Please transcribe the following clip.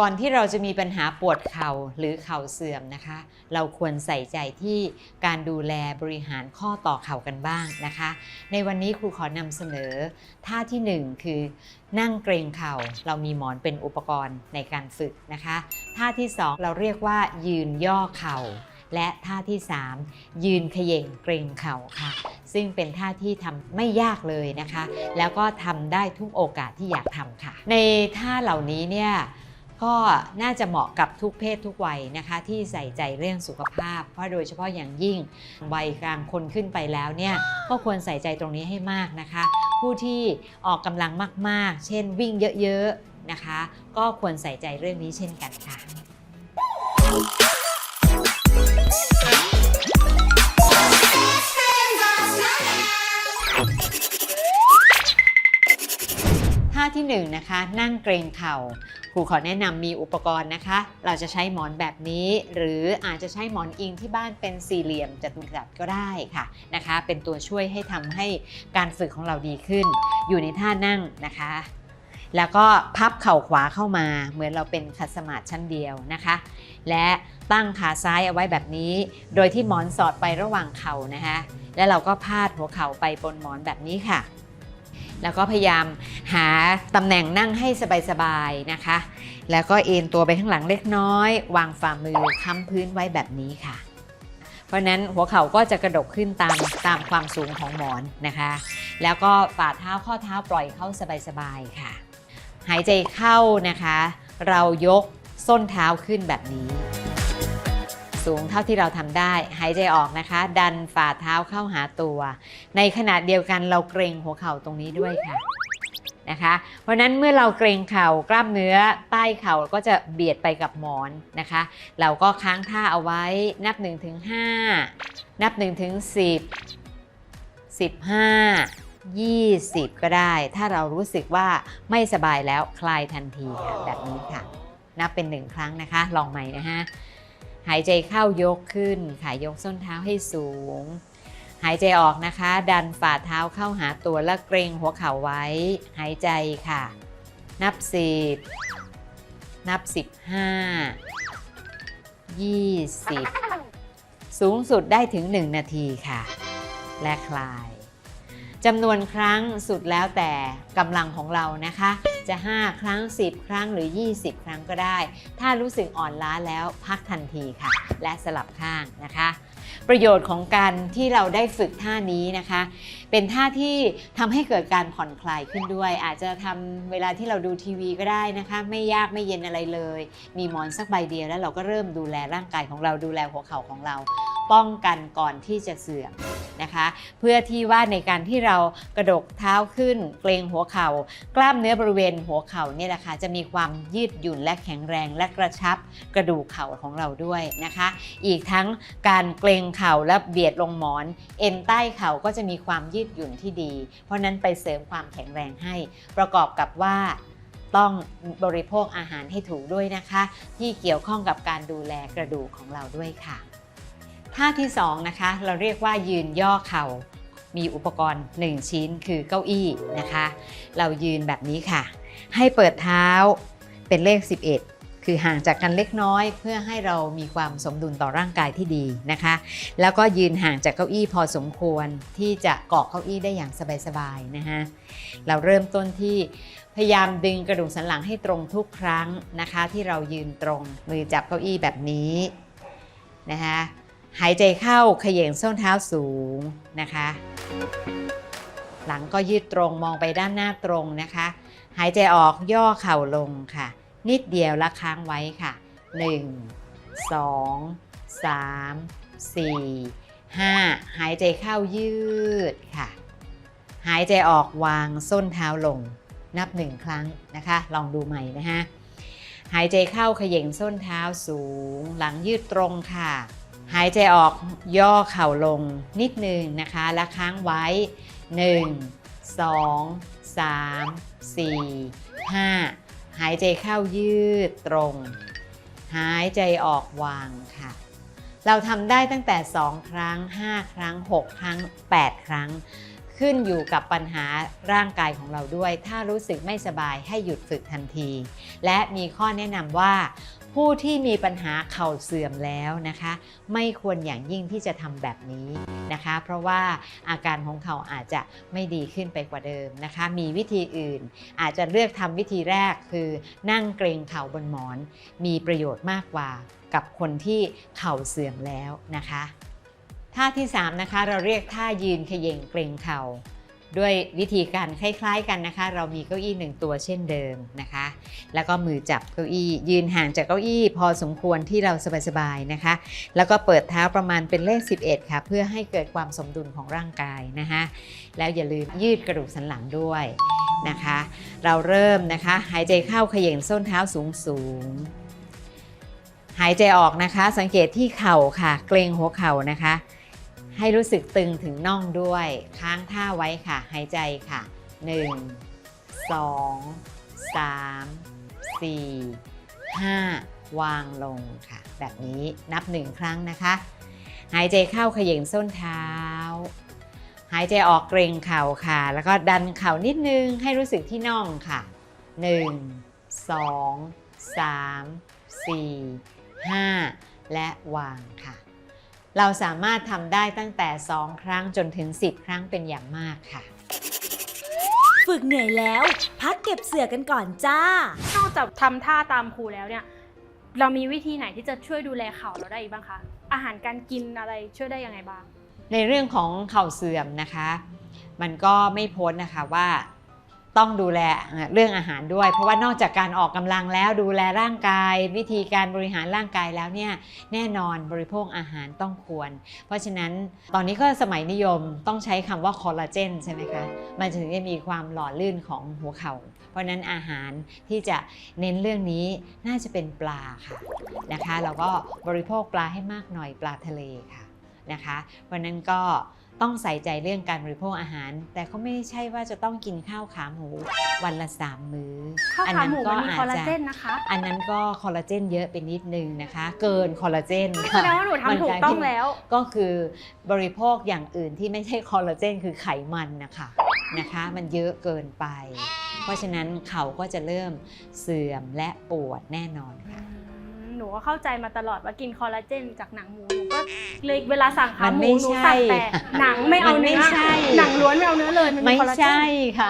ก่อนที่เราจะมีปัญหาปวดเข่าหรือเข่าเสื่อมนะคะ เราควรใส่ใจที่การดูแลบริหารข้อต่อเข่ากันบ้างนะคะ ในวันนี้ครูขอนำเสนอ ท่าที่หนึ่งคือ นั่งเกรงเข่า เรามีหมอนเป็นอุปกรณ์ในการฝึกนะคะ ท่าที่สองเราเรียกว่า ยืนย่อเข่า และท่าที่ 3 ยืนเขย่งเกรงเข่าค่ะ ซึ่งเป็นท่าที่ทำไม่ยากเลยนะคะ แล้วก็ทำได้ทุกโอกาสที่อยากทำค่ะ ในท่าเหล่านี้เนี่ย ก็น่าจะเหมาะกับทุกเพศทุกวัยนะคะที่ใส่ใจเรื่องสุขภาพ เพราะโดยเฉพาะอย่างยิ่งวัยกลางคนขึ้นไปแล้วเนี่ยก็ควรใส่ใจตรงนี้ให้มากนะคะ ผู้ที่ออกกำลังมากๆ เช่นวิ่งเยอะๆนะคะ ก็ควรใส่ใจเรื่องนี้เช่นกันค่ะาที่1นงนะคะ นั่งเกรงเข่า ครูขอแนะนำมีอุปกรณ์นะคะ เราจะใช้หมอนแบบนี้ หรืออาจจะใช้หมอนอิงที่บ้านเป็นสี่เหลี่ยมจัตุรัสก็ได้ค่ะนะคะ เป็นตัวช่วยให้ทำให้การฝึกของเราดีขึ้น อยู่ในท่านั่งนะคะ แล้วก็พับเข่าขวาเข้ามา เหมือนเราเป็นขัดสมาธิชั้นเดียวนะคะ และตั้งขาซ้ายเอาไว้แบบนี้ โดยที่หมอนสอดไประหว่างเข่านะคะ แล้วเราก็พาดหัวเข่าไปบนหมอนแบบนี้ค่ะ แล้วก็พยายามหาตำแหน่งนั่งให้สบายๆนะคะ แล้วก็เอ็นตัวไปข้างหลังเล็กน้อย วางฝ่ามือค้ำพื้นไว้แบบนี้ค่ะ เพราะฉะนั้นหัวเข่าก็จะกระดกขึ้นตามตามความสูงของหมอนนะคะ แล้วก็ฝ่าเท้าข้อเท้าปล่อยเข้าสบายๆค่ะ หายใจเข้านะคะ เรายกส้นเท้าขึ้นแบบนี้ สูงเท่าที่เราทำได้ หายใจออกนะคะ ดันฝ่าเท้าเข้าหาตัว ในขณะเดียวกันเราเกรงหัวเข่าตรงนี้ด้วยค่ะนะคะ เพราะนั้นเมื่อเราเกรงเข่ากล้ามเนื้อใต้เข่าก็จะเบียดไปกับหมอนนะคะ เราก็ค้างท่าเอาไว้นับ1ถึง5นับ1ถึง10 15 20 ก็ได้ ถ้าเรารู้สึกว่าไม่สบายแล้วคลายทันทีค่ะแบบนี้ค่ะ นับเป็นหนึ่งครั้งนะคะ ลองใหม่นะฮะ หายใจเข้ายกขึ้นค่ะยกส้นเท้าให้สูง หายใจออกนะคะ ดันฝ่าเท้าเข้าหาตัวแล้วเกรงหัวเข่าไว้ หายใจค่ะ นับ10นับ15 20สูงสุดได้ถึง 1 นาทีค่ะ และคลาย จำนวนครั้งสุดแล้วแต่กำลังของเรานะคะ จะ 5 ครั้ง 10 ครั้งหรือ 20 ครั้งก็ได้ ถ้ารู้สึกอ่อนล้าแล้วพักทันทีค่ะ และสลับข้างนะคะ ประโยชน์ของการที่เราได้ฝึกท่านี้นะคะ เป็นท่าที่ทำให้เกิดการผ่อนคลายขึ้นด้วย อาจจะทำเวลาที่เราดูทีวีก็ได้นะคะ ไม่ยากไม่เย็นอะไรเลย มีหมอนสักใบเดียวแล้วเราก็เริ่มดูแลร่างกายของเราดูแลหัวเข่าของเรา ป้องกันก่อนที่จะเสื่อมนะคะ เพื่อที่ว่าในการที่เรากระดกเท้าขึ้น เกรงหัวเข่า กล้ามเนื้อบริเวณหัวเข่าเนี่ยแหละค่ะจะมีความยืดหยุ่นและแข็งแรงและกระชับกระดูกเข่าของเราด้วยนะคะ อีกทั้งการเกรงเข่าและเบียดลงหมอน เอ็นใต้เข่าก็จะมีความยืดหยุ่นที่ดี เพราะนั้นไปเสริมความแข็งแรงให้ ประกอบกับว่าต้องบริโภคอาหารให้ถูกด้วยนะคะ ที่เกี่ยวข้องกับการดูแลกระดูกของเราด้วยค่ะท่าที่สองนะคะเราเรียกว่ายืนย่อเข่า มีอุปกรณ์ 1 ชิ้นคือเก้าอี้นะคะ เรายืนแบบนี้ค่ะ ให้เปิดเท้าเป็นเลข 11 คือห่างจากกันเล็กน้อยเพื่อให้เรามีความสมดุลต่อร่างกายที่ดีนะคะ แล้วก็ยืนห่างจากเก้าอี้พอสมควรที่จะเกาะเก้าอี้ได้อย่างสบายๆนะคะเราเริ่มต้นที่พยายามดึงกระดูกสันหลังให้ตรงทุกครั้งนะคะ ที่เรายืนตรงมือจับเก้าอี้แบบนี้นะคะหายใจเข้าเขย่งส้นเท้าสูงนะคะ หลังก็ยืดตรงมองไปด้านหน้าตรงนะคะ หายใจออกย่อเข่าลงค่ะ นิดเดียวและค้างไว้ค่ะ 1 2 3 4 5 หายใจเข้ายืดค่ะ หายใจออกวางส้นเท้าลงนับหนึ่งครั้งนะคะ ลองดูใหม่นะฮะ หายใจเข้าเขย่งส้นเท้าสูง หลังยืดตรงค่ะ หายใจออกย่อเข่าลงนิดหนึ่งนะคะ และค้างไว้ 1 2 3 4 5 หายใจเข้ายืดตรง หายใจออกวางค่ะ เราทำได้ตั้งแต่ 2 ครั้ง 5 ครั้ง 6 ครั้ง 8 ครั้ง ขึ้นอยู่กับปัญหาร่างกายของเราด้วย ถ้ารู้สึกไม่สบายให้หยุดฝึกทันที และมีข้อแนะนำว่า ผู้ที่มีปัญหาเข่าเสื่อมแล้วนะคะ ไม่ควรอย่างยิ่งที่จะทำแบบนี้นะคะ เพราะว่าอาการของเขาอาจจะไม่ดีขึ้นไปกว่าเดิมนะคะ มีวิธีอื่น อาจจะเลือกทำวิธีแรกคือนั่งเกรงเข่าบนหมอน มีประโยชน์มากกว่ากับคนที่เข่าเสื่อมแล้วนะคะท่าที่3นะคะเราเรียกท่ายืนเขย่งเกรงเข่า ด้วยวิธีการคล้าย ๆกันนะคะ เรามีเก้าอี้หนึ่งตัวเช่นเดิมนะคะ แล้วก็มือจับเก้าอี้ ยืนห่างจากเก้าอี้ พอสมควรที่เราสบายๆนะคะ แล้วก็เปิดเท้าประมาณเป็นเลข 11 ค่ะ เพื่อให้เกิดความสมดุลของร่างกายนะคะแล้วอย่าลืมยืดกระดูกสันหลังด้วยนะคะ เราเริ่มนะคะหายใจเข้าเขย่งส้นเท้าสูงสูงๆหายใจออกนะคะ สังเกตที่เข่าค่ะ เกรงหัวเข่านะคะ ให้รู้สึกตึงถึงน่องด้วย ค้างท่าไว้ค่ะ หายใจค่ะ 1 2 3 4 5 วางลงค่ะ แบบนี้นับหนึ่งครั้งนะคะ หายใจเข้าเขย่งส้นเท้า หายใจออกเกรงเข่าค่ะ แล้วก็ดันเข่านิดนึงให้รู้สึกที่น่องค่ะ 1 2 3 4 5 และวางค่ะ เราสามารถทำได้ตั้งแต่ 2 ครั้งจนถึง 10 ครั้งเป็นอย่างมากค่ะ ฝึกเหนื่อยแล้ว พักเก็บเสือกันก่อนจ้า นอกจากทำท่าตามครูแล้วเนี่ย เรามีวิธีไหนที่จะช่วยดูแลเข่าเราได้อีกบ้างคะ อาหารการกินอะไรช่วยได้ยังไงบ้าง ในเรื่องของเข่าเสื่อมนะคะ มันก็ไม่พ้นนะคะว่า ต้องดูแลเรื่องอาหารด้วย เพราะว่านอกจากการออกกำลังแล้วดูแลร่างกาย วิธีการบริหารร่างกายแล้วเนี่ยแน่นอนบริโภคอาหารต้องควร เพราะฉะนั้นตอนนี้ก็สมัยนิยมต้องใช้คำว่าคอลลาเจนใช่ไหมคะมันถึงจะมีความหล่อลื่นของหัวเข่าเพราะฉะนั้นอาหารที่จะเน้นเรื่องนี้น่าจะเป็นปลาค่ะนะคะแล้วก็บริโภคปลาให้มากหน่อยปลาทะเลค่ะนะคะเพราะฉะนั้นก็ ต้องใส่ใจเรื่องการบริโภคอาหาร แต่ก็ไม่ใช่ว่าจะต้องกินข้าวขาหมูวันละสามมื้อข้าวอันขานั้นหมูก็มันมีอาจคอลลาจะเจนนะคะ อันนั้นก็คอลลาเจนเยอะไปนิดนึงนะคะ เกินคอลลาเจนแสดงว่าหนูทำถูกต้องแล้ว ก็คือบริโภคอย่างอื่นที่ไม่ใช่คอลลาเจนคือไขมันนะคะนะคะ มันเยอะเกินไป เพราะฉะนั้นเขาก็จะเริ่มเสื่อมและปวดแน่นอนค่ะห นูก็เข้าใจมาตลอดว่ากินคอลลาเจนจากหนังหมูหนูก็เลยเวลาสั่งขามันหไม่มูหนูใช่สั่งแต่หนังไม่เอามันไม่เนื้อใช่หนังล้วนไม่เอาเนื้อเลยมันมีไม่คอลลาเจน ใช่ค่ะ